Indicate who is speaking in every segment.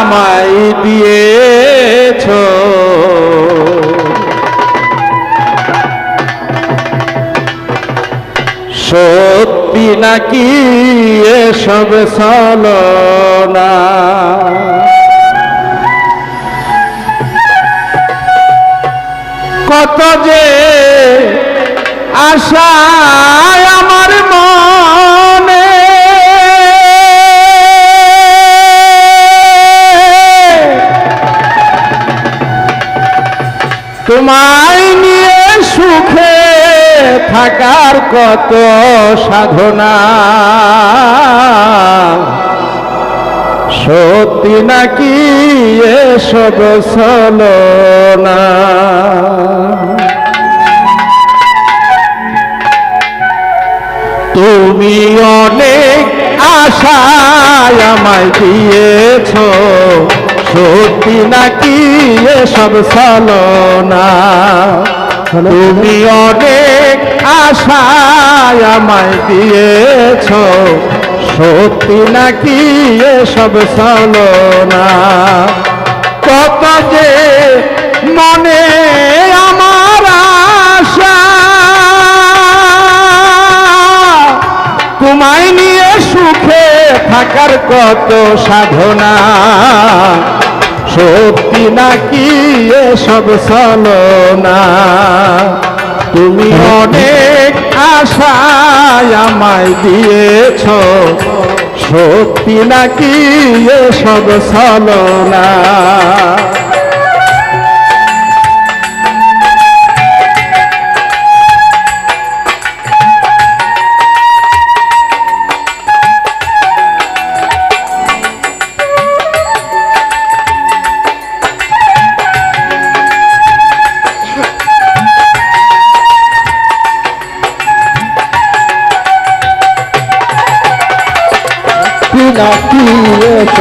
Speaker 1: আমায় দিয়েছ। সত্যি নাকি এসব সলনা কত যে আশায় তোমায় নিয়ে সুখে থাকার কত সাধনা? সত্যি নাকি এসব সলনা? তুমি অনেক আশায় আমায় দিয়েছ। সত্যি নাকি এসব সলনা তুমি অনেক আশায় আমায় দিয়েছ। সত্যি নাকি এসব সলনা কত যে মনে আমার আশা। তোমায় নিয়ে সুখে থাকার কত সাধনা? সত্যি নাকি এসব না তুমি অনেক আশায় আমায় দিয়েছ। সত্যি নাকি এসব সলনা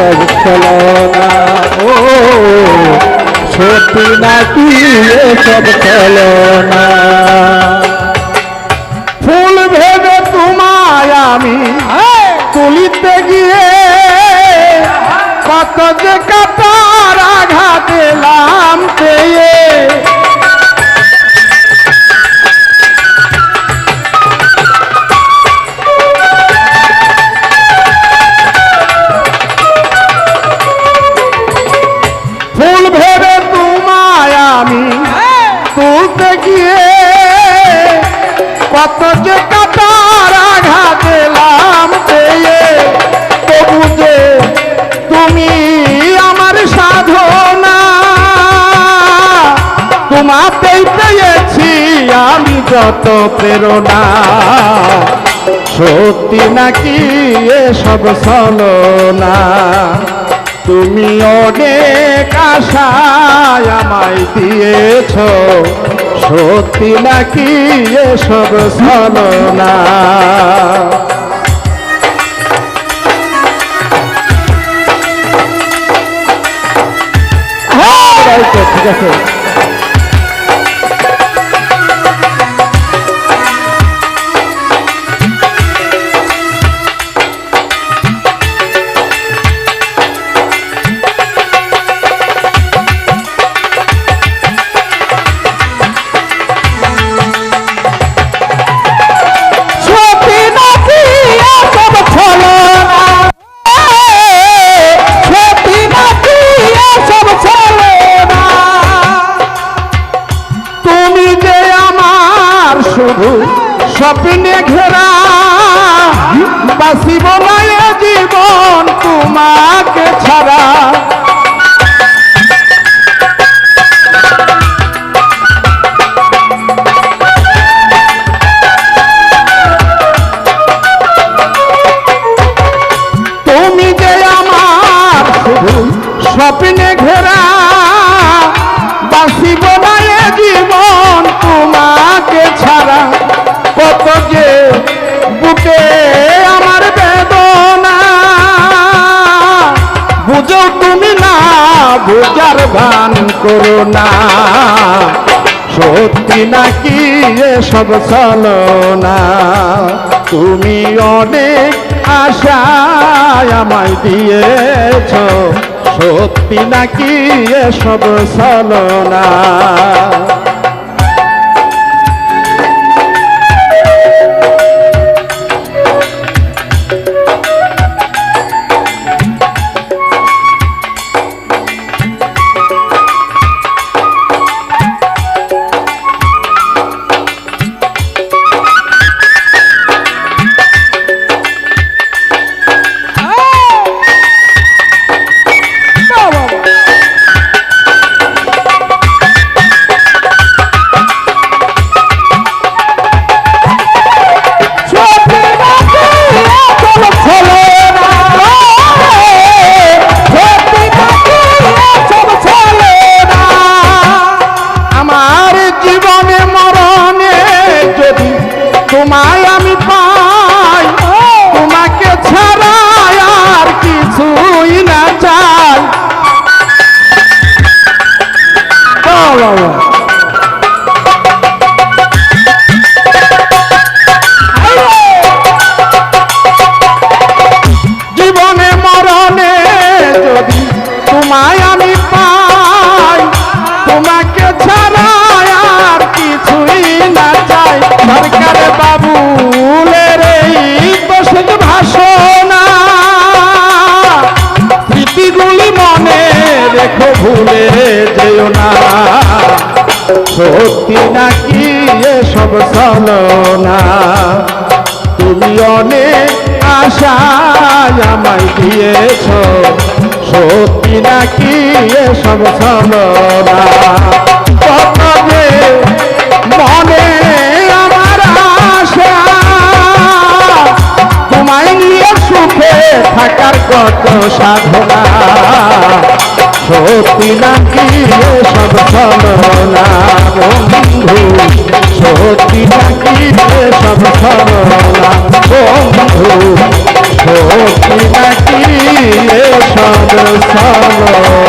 Speaker 1: এসব খেলনা। ও সত্যি নাকি সব খেলনা? ফুল ভেবে তোমায় আমি তুলিতে গিয়ে কত যে কাতার কত যে কাতার আঘাত এলাম পেয়ে, তবু যে তুমি আমার সাধনা। তোমাতেই পেয়েছি আমি যত প্রেরণা। সত্যি নাকি এসব সলনা তুমি অনেক আশায় আমায় দিয়েছ। সত্যি নাকি এসব সলনা হ্যাঁ, ঠিক আছে। স্বপ্নে ঘেরা বাসিব জীবন তোমাকে ছাড়া। বুঝার ভান করো না। সত্যি নাকি এসব চলনা তুমি অনেক আশায় আমায় দিয়েছ। সত্যি নাকি এসব চলো সত্যি ভাষণা স্মৃতিগুলি মনে রেখো, ভুলে যেও না। সত্যি নাকি এসব চলনা তুমি অনেক আশায় আমায় দিয়েছ। সত্যি নাকি এসব ছলনা? কত সাধনা। সত্যি নাকি সব ছলনা বন্ধু, সত্যি নাকি সব ছলনা বন্ধু, সত্যি নাকি সব ছলনা